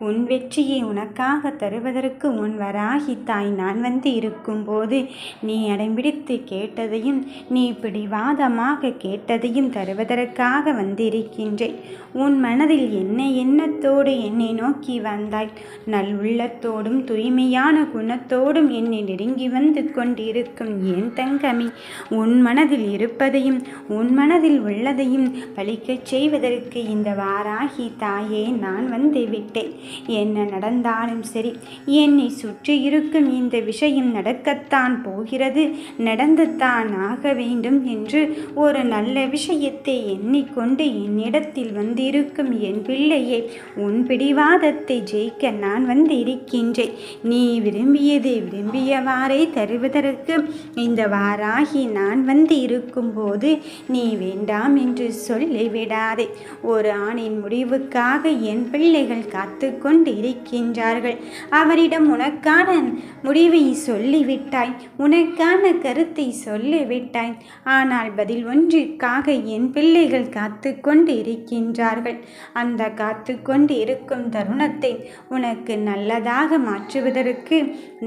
உன் வெற்றியை உனக்காக தருவதற்கு உன் வராகி தாய் நான் வந்து இருக்கும்போது நீ அடம்பிடித்து கேட்டதையும் நீ பிடிவாதமாக கேட்டதையும் தருவதற்காக வந்திருக்கின்றேன். உன் மனதில் என்ன எண்ணத்தோடு என்னை நோக்கி வந்தாய்? நல் உள்ளத்தோடும் தூய்மையான குணத்தோடும் என்னை நெருங்கி வந்து கொண்டிருக்கும் என் தங்கமி? உன் மனதில் இருப்பதையும் உன் மனதில் உள்ளதையும் பழிக்கச் செய்வதற்கு இந்த வாராகி தாயே நான் வந்து விட்டேன். என்ன நடந்தாலும் சரி என்னை சுற்றி இருக்கும் இந்த விஷயம் நடக்கத்தான் போகிறது நடந்துத்தான் ஆக வேண்டும் என்று ஒரு நல்ல விஷயத்தை எண்ணிக்கொண்டு என்னிடத்தில் வந்திருக்கும் என் பிள்ளையை உன் பிடிவாதத்தை ஜெயிக்க நான் வந்து இருக்கின்றேன் நீ விரும்பியதை விரும்பியவாறே தருவதற்கு இந்த வாராகி நான் வந்து இருக்கும்போது நீ வேண்டாம் என்று சொல்லிவிடாதே. ஒரு ஆணின் முடிவுக்காக என் பிள்ளைகள் காத்து கொண்டு இருக்கின்றார்கள். அவரிடம் உனக்கான முடிவை சொல்லிவிட்டாய். உனக்கான கருத்தை சொல்லிவிட்டாய். ஆனால் பதில் ஒன்றிற்காக என் பிள்ளைகள் காத்து கொண்டு இருக்கின்றார்கள். அந்த காத்து கொண்டு இருக்கும் தருணத்தை உனக்கு நல்லதாக மாற்றுவதற்கு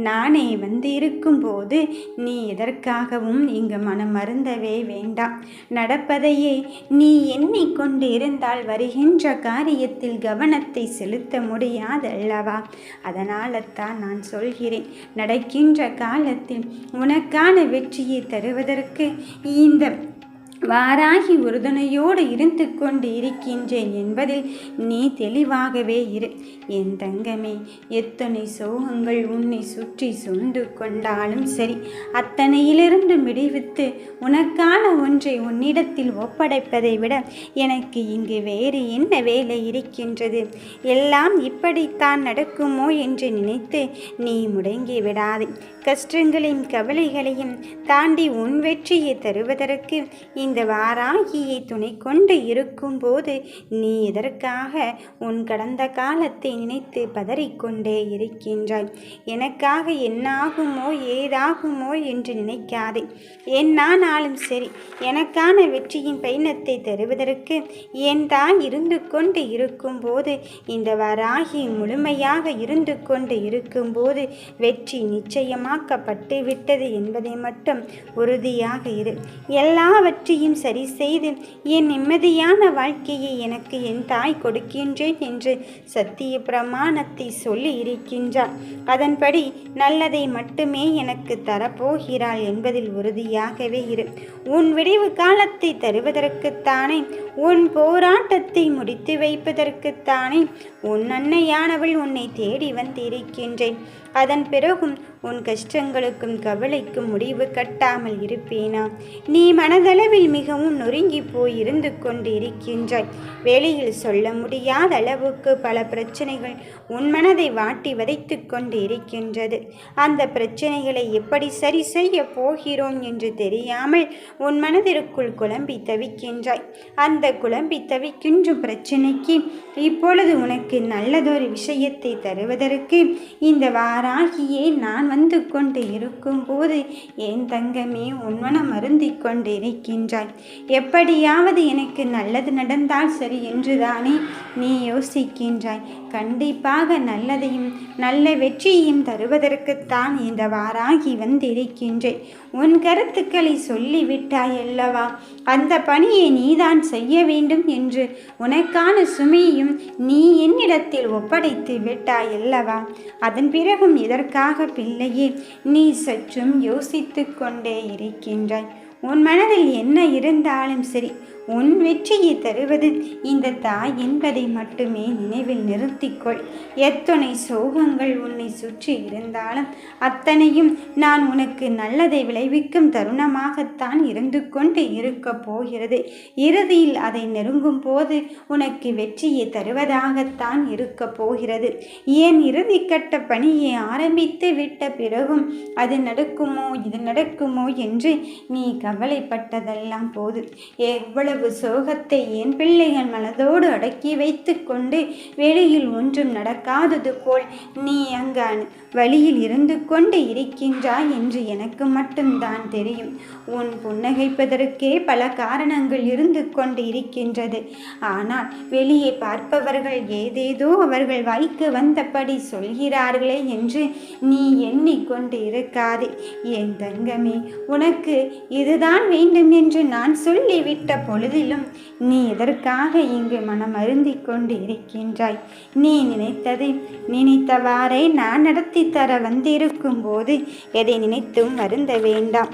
நானே வந்து இருக்கும்போது நீ எதற்காகவும் இங்கு மனம் மருந்தவே வேண்டாம். நடப்பதையே நீ எண்ணிக்கொண்டு இருந்தால் வருகின்ற காரியத்தில் கவனத்தை செலுத்த முடியும் முடியாதல்லவா? அதனால தான் நான் சொல்கிறேன் நடக்கின்ற காலத்தில் உனக்கான வெற்றியை தருவதற்கு இந்த வாராகி உறுதுணையோடு இருந்து கொண்டு இருக்கின்றேன் என்பதில் நீ தெளிவாகவே இரு. என் தங்கமே எத்தனை சோகங்கள் உன்னை சுற்றி சூழ்ந்து கொண்டாலும் சரி அத்தனையிலிருந்து விடுவித்து உனக்கான ஒன்றை உன்னிடத்தில் ஒப்படைப்பதை விட எனக்கு இங்கு வேறு என்ன வேலை இருக்கின்றது? எல்லாம் இப்படித்தான் நடக்குமோ என்று நினைத்து நீ முடங்கி விடாதே. கஷ்டங்களையும் கவலைகளையும் தாண்டி உன் வெற்றியை தருவதற்கு இந்த இந்த வாராகியை துணை கொண்டு இருக்கும்போது நீ எதற்காக உன் கடந்த காலத்தை நினைத்து பதறிக்கொண்டே இருக்கின்றாய்? எனக்காக என்னாகுமோ ஏதாகுமோ என்று நினைக்காதே. என்னானாலும் சரி எனக்கான வெற்றியின் பயணத்தை தருவதற்கு என் தான் இருந்து கொண்டு இருக்கும்போது இந்த வராகி முழுமையாக இருந்து கொண்டு இருக்கும்போது வெற்றி நிச்சயமாக்கப்பட்டு விட்டது என்பதை மட்டும் உறுதியாக இரு. எல்லாவற்றையும் சரி செய்து என் நிம்மதியான வாழ்க்கையை எனக்கு என் தாய் கொடுக்கின்றேன் என்று சத்திய பிரமாணத்தை சொல்லி இருக்கின்றார் அதன்படி நல்லதை மட்டுமே எனக்கு தரப்போகிறாள் என்பதில் உறுதியாகவே இரு. உன் விடிவு காலத்தை தருவதற்குத்தானே உன் போராட்டத்தை முடித்து வைப்பதற்குத்தானே உன் அன்னையானவள் உன்னை தேடி வந்திருக்கின்றேன். அதன் பிறகும் உன் கஷ்டங்களுக்கும் கவலைக்கும் முடிவு கட்டாமல் இருப்பேனா? நீ மனதளவில் மிகவும் நொறுங்கி போய் இருந்து கொண்டு இருக்கின்றாய் வேலையில் சொல்ல முடியாத அளவுக்கு பல பிரச்சனைகள் உன் மனதை வாட்டி வதைத்து கொண்டு இருக்கின்றது அந்த பிரச்சனைகளை எப்படி சரி செய்ய போகிறோம் என்று தெரியாமல் உன் மனதிற்குள் குழம்பி தவிக்கின்றாய். அந்த குழம்பி தவிக்கின்ற பிரச்சனைக்கு இப்பொழுது உனக்கு நல்லதொரு விஷயத்தை தருவதற்கு இந்த வாராகியே நான் வந்து கொண்டு இருக்கும்போது என் தங்கமே உன்மனம் அருந்தி கொண்டு இருக்கின்றாய் எப்படியாவது எனக்கு நல்லது நடந்தால் சரி என்றுதானே நீ யோசிக்கின்றாய். கண்டிப்பாக நல்லதையும் நல்ல வெற்றியையும் தருவதற்குத்தான் இந்த வாராகி வந்திருக்கின்றேன். உன் கருத்துக்களை சொல்லிவிட்டாய் அல்லவா? அந்த பணியை நீதான் செய்ய வேண்டும் என்று உனக்கான சுமையையும் நீ என்னிடத்தில் ஒப்படைத்து விட்டாய் அல்லவா? அதன் பிறகும் இதற்காக பிள்ளையே நீ சற்றும் யோசித்து கொண்டே இருக்கின்றாய். உன் மனதில் என்ன இருந்தாலும் சரி உன் வெற்றியை தருவது இந்த தாய் என்பதை மட்டுமே நினைவில் நிறுத்திக்கொள். எத்தனை சோகங்கள் உன்னை சுற்றி இருந்தாலும் அத்தனையும் நான் உனக்கு நல்லதை விளைவிக்கும் தருணமாகத்தான் இருந்து கொண்டு இருக்கப் போகிறது. இறுதியில் அதை நெருங்கும் போது உனக்கு வெற்றியை தருவதாகத்தான் இருக்கப் போகிறது. ஏன் இறுதி கட்ட பணியை ஆரம்பித்து விட்ட பிறகும் அது நடக்குமோ இது நடக்குமோ என்று நீ கவலைப்பட்டதெல்லாம் போது எவ்வளவு இவ்வளவு சோகத்தை என் பிள்ளைகள் மனதோடு அடக்கி வைத்து கொண்டு வெளியில் ஒன்றும் நடக்காதது போல் நீ அங்கான் வழியில் இருந்து கொண்டு இருக்கின்றாய் என்று எனக்கு மட்டும்தான் தெரியும். உன் புன்னகைப்பதற்கே பல காரணங்கள் இருந்து கொண்டு இருக்கின்றது. ஆனால் வெளியே பார்ப்பவர்கள் ஏதேதோ அவர்கள் வாய்க்கு வந்தபடி சொல்கிறார்களே என்று நீ எண்ணிக்கொண்டு இருக்காதே. என் தங்கமே உனக்கு இதுதான் வேண்டும் என்று நான் சொல்லிவிட்ட பொழுதிலும் நீ எதற்காக இங்கு மனம் அருந்தி கொண்டு இருக்கின்றாய் நீ நினைத்ததை நினைத்தவாறே நான் நடத்தி தர வந்திருக்கும் போது எதை நினைத்தும் வருந்த வேண்டாம்.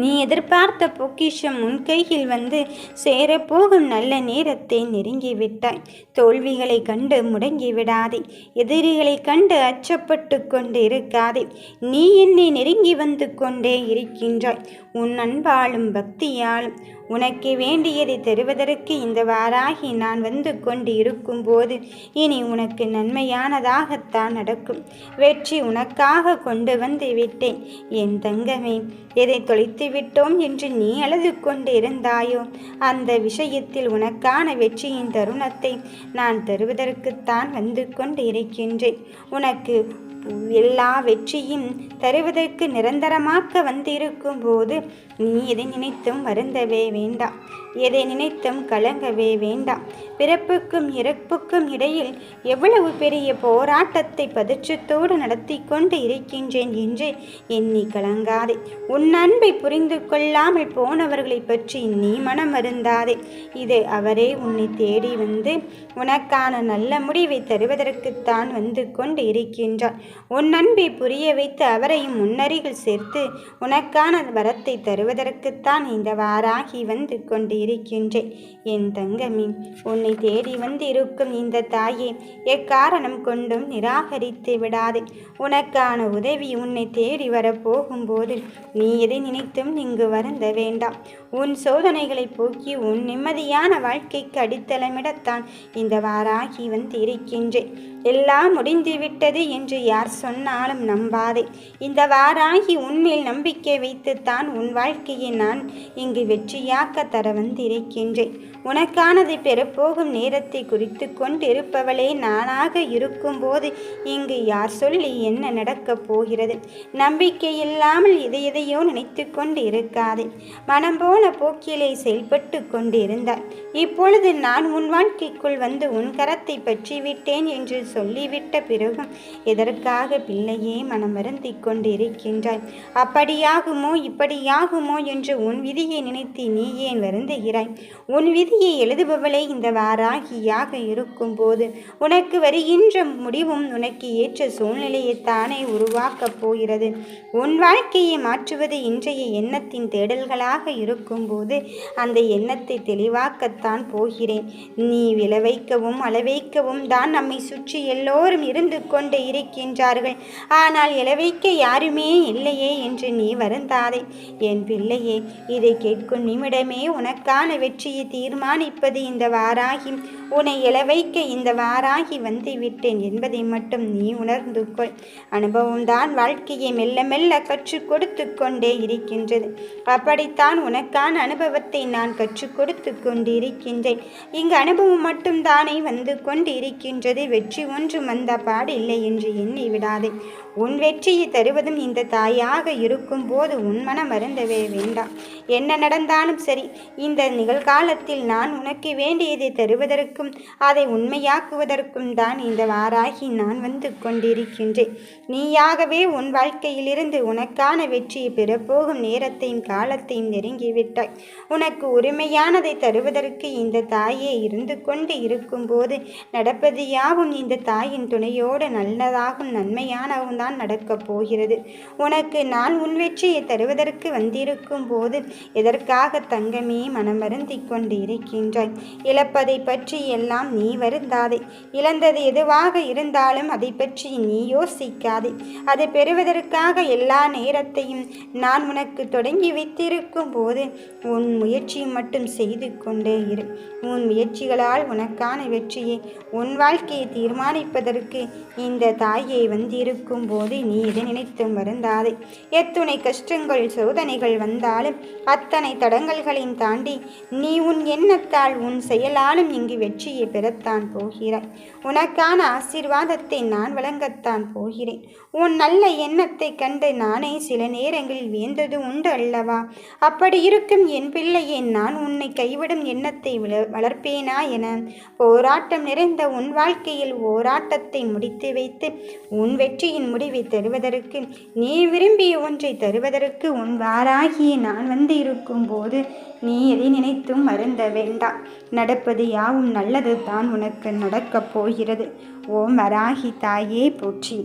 நீ எதிர்பார்த்த பொக்கிஷம் உன் கையில் வந்து சேரப்போகும் நல்ல நேரத்தை நெருங்கிவிட்டாய். தோல்விகளை கண்டு முடங்கி விடாதே எதிரிகளை கண்டு அச்சப்பட்டு கொண்டு இருக்காதே நீ என்னை நெருங்கி வந்து கொண்டே இருக்கின்றாய். உன் அன்பாலும் பக்தியாலும் உனக்கு வேண்டியதை தருவதற்கு இந்த வாராகி நான் வந்து கொண்டு இருக்கும்போது இனி உனக்கு நன்மையானதாகத்தான் நடக்கும். வெற்றி உனக்காக கொண்டு வந்து விட்டேன். என் தங்கமே எதை தொலைத்து விட்டோம் என்று நீ அழுது கொண்டு இருந்தாயோ அந்த விஷயத்தில் உனக்கான வெற்றியின் தருணத்தை நான் தருவதற்குத்தான் வந்து கொண்டு இருக்கின்றேன் உனக்கு எல்லா வெற்றியும் தருவதற்கு நிரந்தரமாக்க வந்திருக்கும் போது நீ எதை நினைத்தும் வருந்தவே வேண்டாம். எதை நினைத்தும் கலங்கவே வேண்டாம். பிறப்புக்கும் இறப்புக்கும் இடையில் எவ்வளவு பெரிய போராட்டத்தை பதற்றத்தோடு நடத்தி கொண்டு இருக்கின்றேன் என்று எண்ணி கலங்காதே. உன் அன்பை புரிந்து கொள்ளாமல் போனவர்களை பற்றி நீ மனம் வருந்தாதே இது அவரே உன்னை தேடி வந்து உனக்கான நல்ல முடிவை தருவதற்குத்தான் வந்து கொண்டு இருக்கின்றார். உன் அன்பை புரிய வைத்து அவரையும் முன்னருகில் சேர்த்து உனக்கான வரத்தை தருவதற்குத்தான் இந்த வாராகி வந்து கொண்டு இருக்கின்றேன். என் தங்கமி உன்னை தேடி வந்திருக்கும் இந்த தாயை எக்காரணம் கொண்டும் நிராகரித்து விடாது. உனக்கான உதவி உன்னை தேடி வரப்போகும்போது நீ எதை நினைத்தும் இங்கு வருந்த வேண்டாம். உன் சோதனைகளை போக்கி உன் நிம்மதியான வாழ்க்கைக்கு அடித்தளமிடத்தான் இந்த வாராகி வந்து இருக்கின்றேன் எல்லாம் முடிந்துவிட்டது என்று யார் சொன்னாலும் நம்பாதே. இந்த வாராகி உன்மேல் நம்பிக்கை வைத்துத்தான் உன் வாழ்க்கையை நான் இங்கு வெற்றியாக்க தர வந்திருக்கின்றேன். உனக்கானதை போகும் நேரத்தை குறித்து கொண்டிருப்பவளே நானாக இருக்கும்போது இங்கு யார் சொல்லி என்ன நடக்கப் போகிறது? நம்பிக்கை இல்லாமல் எதை எதையோ நினைத்து கொண்டு இருக்காதே. மனம் போன போக்கிலே செயல்பட்டு கொண்டிருந்தார் இப்பொழுது நான் உன் வாழ்க்கைக்குள் வந்து உன் கரத்தை பற்றி விட்டேன் என்று சொல்லிவிட்ட பிறகும் எதற்காக பிள்ளையே மனம் வருந்தி கொண்டிருக்கின்றாய்? அப்படியாகுமோ இப்படியாகுமோ என்று உன் விதியை நினைத்து நீ ஏன் வருந்துகிறாய்? உன் விதியை எழுதுபவளே இந்த வாராகியாக இருக்கும்போது உனக்கு வருகின்ற முடிவும் உனக்கு ஏற்ற சூழ்நிலையை தானே உருவாக்கப் போகிறது. உன் வாழ்க்கையை மாற்றுவது இன்றைய எண்ணத்தின் தேடல்களாக இருக்கும்போது அந்த எண்ணத்தை தெளிவாக்கத்தான் போகிறேன். நீ விளைவைக்கவும் அளவைக்கவும் தான் நம்மை சுற்றி எல்லோரும் இருந்து கொண்டு இருக்கின்றார்கள். ஆனால் இளவைக்க யாருமே இல்லையே என்று நீ வருந்தாதே. என் பிள்ளையே இதை கேட்கும் நிமிடமே உனக்கான வெற்றியை தீர்மானிப்பது இந்த வாராகி உன்னை இளவைக்க இந்த வாராகி வந்து விட்டேன் என்பதை மட்டும் நீ உணர்ந்து கொள் அனுபவம்தான் வாழ்க்கையை மெல்ல மெல்ல கற்றுக் கொடுத்து கொண்டே இருக்கின்றது. அப்படித்தான் உனக்கான அனுபவத்தை நான் கற்றுக் கொடுத்து கொண்டிருக்கின்றேன். இங்கு அனுபவம் மட்டும் தானே வந்து கொண்டு இருக்கின்றது வெற்றி ஒன்றும் வந்த பாடில்லை என்று எண்ணி விடாதே. உன் வெற்றியை தருவதும் இந்த தாயாக இருக்கும் போது உன் மனம் வருந்தவே வேண்டாம். என்ன நடந்தாலும் சரி இந்த நிகழ்காலத்தில் நான் உனக்கு வேண்டியதை தருவதற்கும் அதை உண்மையாக்குவதற்கும் தான் இந்த வாராகி நான் வந்து கொண்டிருக்கின்றேன். நீயாகவே உன் வாழ்க்கையிலிருந்து உனக்கான வெற்றியை பெறப்போகும் நேரத்தையும் காலத்தையும் நெருங்கிவிட்டாய். உனக்கு உரிமையானதை தருவதற்கு இந்த தாயே இருந்து கொண்டு இருக்கும்போது நடப்பது யாவும் இந்த தாயின் துணையோடு நல்லதாகும் நன்மையானவும் தான் நடக்கப் போகிறது. உனக்கு நான் உன் வெற்றியை தருவதற்கு வந்திருக்கும் போது எதற்காக தங்கமே மனம் கொண்டு இருக்கின்றாய்? இழப்பதை பற்றி எல்லாம் நீ வருந்தாதே. இழந்தது எதுவாக இருந்தாலும் அதை பற்றி நீ யோசிக்காதே. அதை பெறுவதற்காக எல்லா நேரத்தையும் நான் உனக்கு தொடங்கி வைத்திருக்கும் போது உன் முயற்சி மட்டும் செய்து கொண்டே இரு. உன் முயற்சிகளால் உனக்கான வெற்றியை உன் வாழ்க்கையை தீர்மானிப்பதற்கு இந்த தாயை வந்திருக்கும் போது போது நீ இதை நினைத்தும் வருந்தாதே. எத்துணை கஷ்டங்கள் சோதனைகள் வந்தாலும் அத்தனை தடங்கல்களையும் தாண்டி நீ உன் எண்ணத்தால் உன் செயலாலும் இங்கு வெற்றியை பெறத்தான் போகிறாய். உனக்கான ஆசீர்வாதத்தை நான் வழங்கத்தான் போகிறேன். உன் நல்ல எண்ணத்தை கண்டு நானே சில நேரங்களில் வியந்தது உண்டு அல்லவா? அப்படி இருக்கும் என் பிள்ளையே நான் உன்னை கைவிடும் எண்ணத்தை வளர்ப்பேனா என. போராட்டம் நிறைந்த உன் வாழ்க்கையில் ஓராட்டத்தை முடித்து வைத்து உன் வெற்றியின் முடிவை தருவதற்கு நீ விரும்பிய ஒன்றை தருவதற்கு உன் வாராகிய நான் வந்து இருக்கும் போது நீ எதை நினைத்தும் மருந்த வேண்டாம். நடப்பது யாவும் நல்லது தான் உனக்கு நடக்கப் போகிறது. ஓம் வராகி தாயே போற்றி.